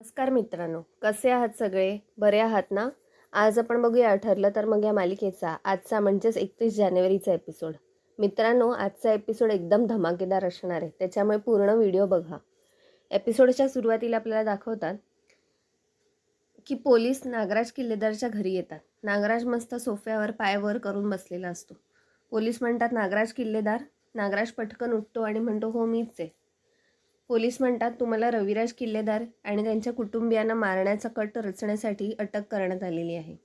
नमस्कार मित्रांनो कसे आहात सगळे? बरे आहात ना? आज आपण बघूया ठरलं तर मग या मालिकेचा आजचा म्हणजेच एकतीस जानेवारीचा एपिसोड मित्रांनो आजचा एपिसोड एकदम धमाकेदार असणार आहे त्याच्यामुळे पूर्ण व्हिडिओ बघा. एपिसोडच्या सुरुवातीला आपल्याला दाखवतात की पोलीस नागराज किल्लेदारच्या घरी येतात. नागराज मस्त सोफ्यावर पाय वर करून बसलेला असतो. पोलीस म्हणतात नागराज किल्लेदार नागराज पटकन उठतो आणि म्हणतो हो मीच आहे पोलीस म्हणतात तुम्हाला रविराज किल्लेदार आणि त्यांच्या कुटुंबियांना मारण्याचा कट रचण्यासाठी अटक करण्यात आलेली आहे.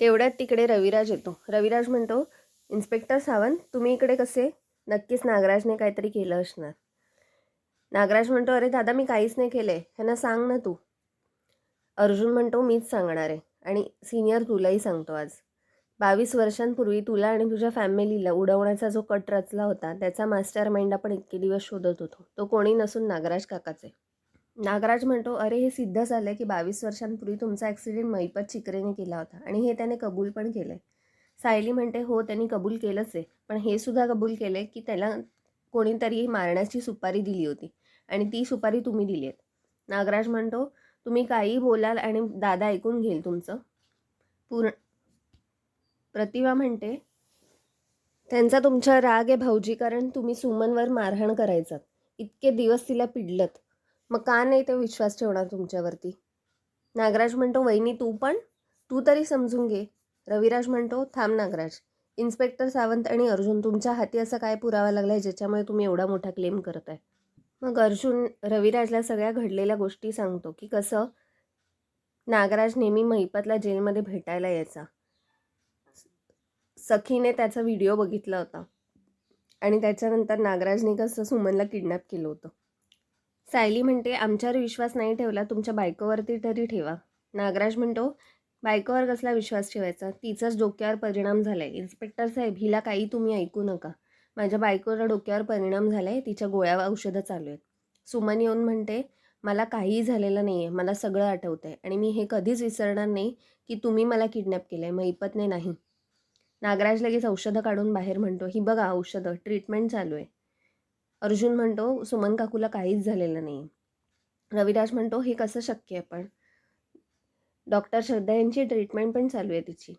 तेवढ्यात तिकडे रविराज येतो. रविराज म्हणतो इन्स्पेक्टर सावंत तुम्ही इकडे कसे? नक्कीच नागराजने काहीतरी केलं असणार. नागराज म्हणतो अरे दादा मी काहीच नाही केलं आहे ह्यांना सांग ना तू. अर्जुन म्हणतो मीच सांगणार आहे. आणि सिनियर तुलाही सांगतो आज. बावीस वर्षांपूर्वी तुला आणि तुझ्या फॅमिलीला उडवण्याचा जो कट रचला होता त्याचा मास्टर माइंड आपण इतके दिवस शोधत होतो. तो कोणी नसून नागराज काकाचे. नागराज म्हणतो अरे हे सिद्ध झालं की बावीस वर्षांपूर्वी तुमचा ॲक्सिडेंट मैपत चिकरेने केला होता आणि हे त्याने कबूल पण केलं आहे सायली म्हणते हो त्यांनी कबूल केलंच आहे पण हे सुद्धा कबूल केलं की त्याला कोणीतरी मारण्याची सुपारी दिली होती आणि ती सुपारी तुम्ही दिली आहेत. नागराज म्हणतो तुम्ही काही बोलाल आणि दादा ऐकून घेईल तुमचं. पूर्ण प्रतिभा म्हणते त्यांचा तुमचा राग आहे भाऊजी कारण तुम्ही सुमनवर मारहाण करायचात. इतके दिवस तिला पिडलत. मग का नाही ते विश्वास ठेवणार तुमच्यावरती? नागराज म्हणतो वहिनी तू पण? तू तरी समजून घे. रविराज म्हणतो थांब नागराज. इन्स्पेक्टर सावंत आणि अर्जुन तुमच्या हाती असा काय पुरावा लागला आहे ज्याच्यामुळे तुम्ही एवढा मोठा क्लेम करताय? मग अर्जुन रविराजला सगळ्या घडलेल्या गोष्टी सांगतो की कसं नागराज नेहमी महिपतला जेलमध्ये भेटायला यायचा. सखीने त्याचा व्हिडिओ बघितला होता. आणि त्याच्यानंतर नागराजने कसं सुमनला किडनॅप केलं होतं. सायली म्हणते आमच्यावर विश्वास नाही ठेवला तुमच्या बायकोवरती तरी ठेवा. नागराज म्हणतो बायकोवर कसला विश्वास ठेवायचा? तिचाच डोक्यावर परिणाम झाला आहे इन्स्पेक्टर साहेब हिला काही तुम्ही ऐकू नका. माझ्या बायकोला डोक्यावर परिणाम झाला आहे तिच्या गोळ्या औषधं चालू आहेत. सुमन येऊन म्हणते मला काहीही झालेलं नाही आहे मला सगळं आठवतं आहे आणि मी हे कधीच विसरणार नाही की तुम्ही मला किडनॅप केलं आहे मैपतने नाही. नागराज लगेच औषधं काढून बाहेर म्हणतो ही बघा औषधं ट्रीटमेंट चालू आहे. अर्जुन म्हणतो सुमन काकूला काहीच झालेलं नाही रविराज म्हणतो हे कसं शक्य आहे पण? डॉक्टर श्रद्धा यांची ट्रीटमेंट पण चालू आहे तिची.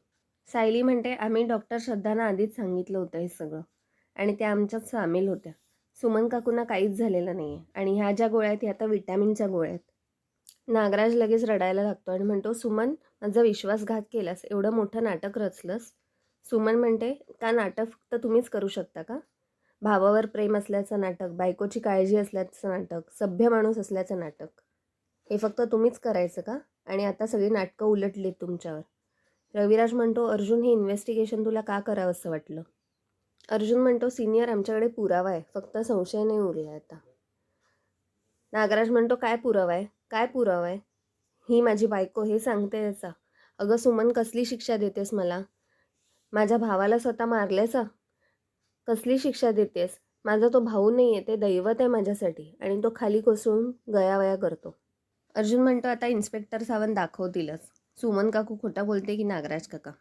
सायली म्हणते आम्ही डॉक्टर श्रद्धांना आधीच सांगितलं होतं हे सगळं आणि त्या आमच्यात सामील होत्या. सुमन काकूंना काहीच झालेलं नाही आहे आणि ह्या ज्या गोळ्या आहेत ह्या आता विटॅमिनच्या गोळ्या आहेत. नागराज लगेच रडायला लागतो आणि म्हणतो सुमन माझा विश्वासघात केलास एवढं मोठं नाटक रचलंस सुमन म्हणते का नाटक फक्त तुम्हीच करू शकता का? भावावर प्रेम असल्याचं नाटक बायकोची काळजी असल्याचं नाटक सभ्य माणूस असल्याचं नाटक. हे फक्त तुम्हीच करायचं का? आणि आता सगळी नाटकं उलटलीत तुमच्यावर. रविराज म्हणतो अर्जुन हे इन्व्हेस्टिगेशन तुला का करावं असं वाटलं? अर्जुन म्हणतो सिनियर आमच्याकडे पुरावा आहे फक्त संशय नाही उरला आता. नागराज म्हणतो काय पुरावा आहे? काय पुरावा आहे? ही माझी बायको हे सांगते याचा. अगं सुमन कसली शिक्षा देतेस मला? माझ्या भावाला स्वतः मारल्याचा कसली शिक्षा देतेस? माझा तो भाऊ नाही आहे ते दैवत आहे माझ्यासाठी आणि तो खाली कोसळून गयावया करतो. अर्जुन म्हणतो आता इन्स्पेक्टर सावंत दाखवतीलच. सुमन काकू खोटा बोलते की नागराज काका?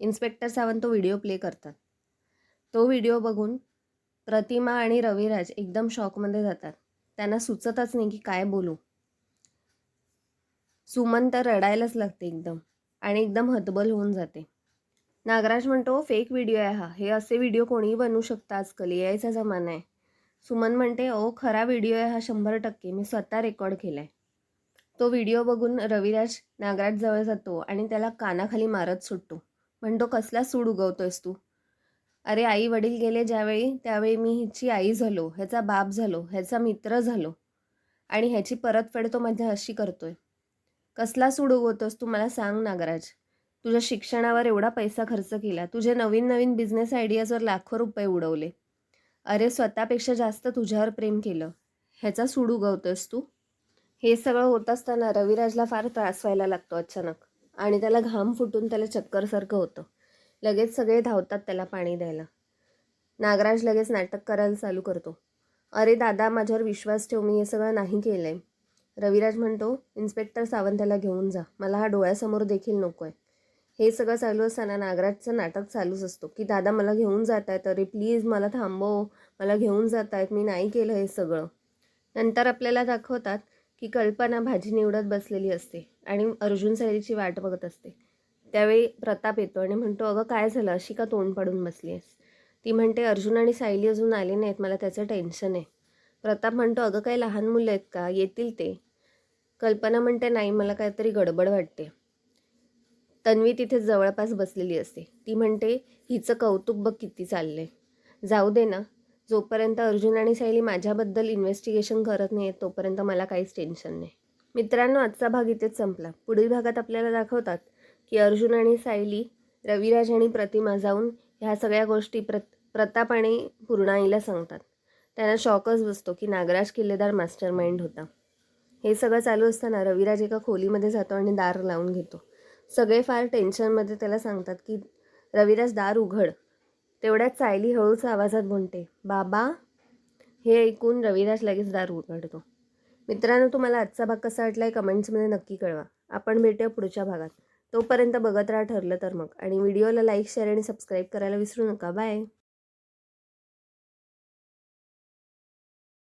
इन्स्पेक्टर सावंत तो व्हिडिओ प्ले करतात. तो व्हिडिओ बघून प्रतिमा आणि रविराज एकदम शॉकमध्ये जातात. त्यांना सुचतच नाही की काय बोलू. सुमन तर रडायलाच लागते एकदम आणि एकदम हतबल होऊन जाते. नागराज म्हणतो फेक व्हिडिओ आहे हा. हे असे व्हिडिओ कोणीही बनवू शकतं आजकाल. यायचा जमाना आहे. सुमन म्हणते ओ खरा व्हिडिओ आहे हा शंभर टक्के. मी स्वतः रेकॉर्ड केला आहे तो व्हिडिओ बघून रविराज नागराज जवळ जातो आणि त्याला कानाखाली मारत सुटतो. म्हणतो कसला सूड उगवतोयस तू? अरे आई वडील गेले ज्यावेळी त्यावेळी मी हिची आई झालो ह्याचा बाप झालो ह्याचा मित्र झालो आणि ह्याची परतफेड तो माझ्या अशी करतोय. कसला सूड उगवतोस तू? मला सांग नागराज. तुझ्या शिक्षणावर एवढा पैसा खर्च केला तुझे नवीन नवीन बिझनेस आयडियाजवर लाखो रुपये उडवले. अरे स्वतःपेक्षा जास्त तुझ्यावर प्रेम केलं. ह्याचा सूड उगवतोस तू. हे सगळं होत असताना रविराजला फार त्रास व्हायला लागतो अचानक. आणि त्याला घाम फुटून त्याला चक्करसारखं होतं. लगेच सगळे धावतात त्याला पाणी द्यायला. नागराज लगेच नाटक करायला चालू करतो. अरे दादा माझ्यावर विश्वास ठेव मी हे सगळं नाही केलं आहे रविराज म्हणतो इन्स्पेक्टर सावंत त्याला घेऊन जा. मला हा डोळ्यासमोर देखील नको आहे हे सगळं चालू असताना नागराजचं नाटक चालूच असतो की दादा मला घेऊन जात आहेत अरे प्लीज मला थांबव मला घेऊन जात आहेत मी नाही केलं हे सगळं. नंतर आपल्याला दाखवतात की कल्पना भाजी निवडत बसलेली असते आणि अर्जुन सायलीची वाट बघत असते. त्यावेळी प्रताप येतो आणि म्हणतो अगं काय झालं? अशी का तोंड पडून बसली आहेस? ती म्हणते अर्जुन आणि सायली अजून आले नाहीत मला त्याचं टेन्शन आहे. प्रताप म्हणतो अगं काही लहान मुलं आहेत का? येतील ते. कल्पना म्हणते नाही मला काहीतरी गडबड वाटते. तन्वी तिथे जवळपास बसलेली असते. ती म्हणते हिचं कौतुक बघ किती चाललंय. जाऊ दे ना. जोपर्यंत अर्जुन आणि सायली माझ्याबद्दल इन्व्हेस्टिगेशन करत नाही तोपर्यंत मला काहीच टेन्शन नाही. मित्रांनो आजचा भाग इथेच संपला. पुढील भागात आपल्याला दाखवतात की अर्जुन आणि सायली रविराज आणि प्रतिमा जाऊन ह्या सगळ्या गोष्टी प्रत प्रताप आणि पूर्णाईला सांगतात. त्यांना शॉकच बसतो की नागराज किल्लेदार मास्टर माइंड होता. हे सगळं चालू असताना रविराज एका खोलीमध्ये जातो आणि दार लावून घेतो. सगळे फार टेन्शनमध्ये त्याला सांगतात की रविदास दार उघड. तेवढ्यात सायली हळूच आवाजात म्हणते बाबा हे ऐकून रविदास लगेच दार उघडतो. मित्रांनो तुम्हाला आजचा भाग कसा वाटला आहे कमेंट्समध्ये नक्की कळवा. आपण भेटूया पुढच्या भागात. तोपर्यंत बघत राहा ठरलं तर मग. आणि व्हिडिओला लाईक शेअर आणि सबस्क्राईब करायला विसरू नका. बाय.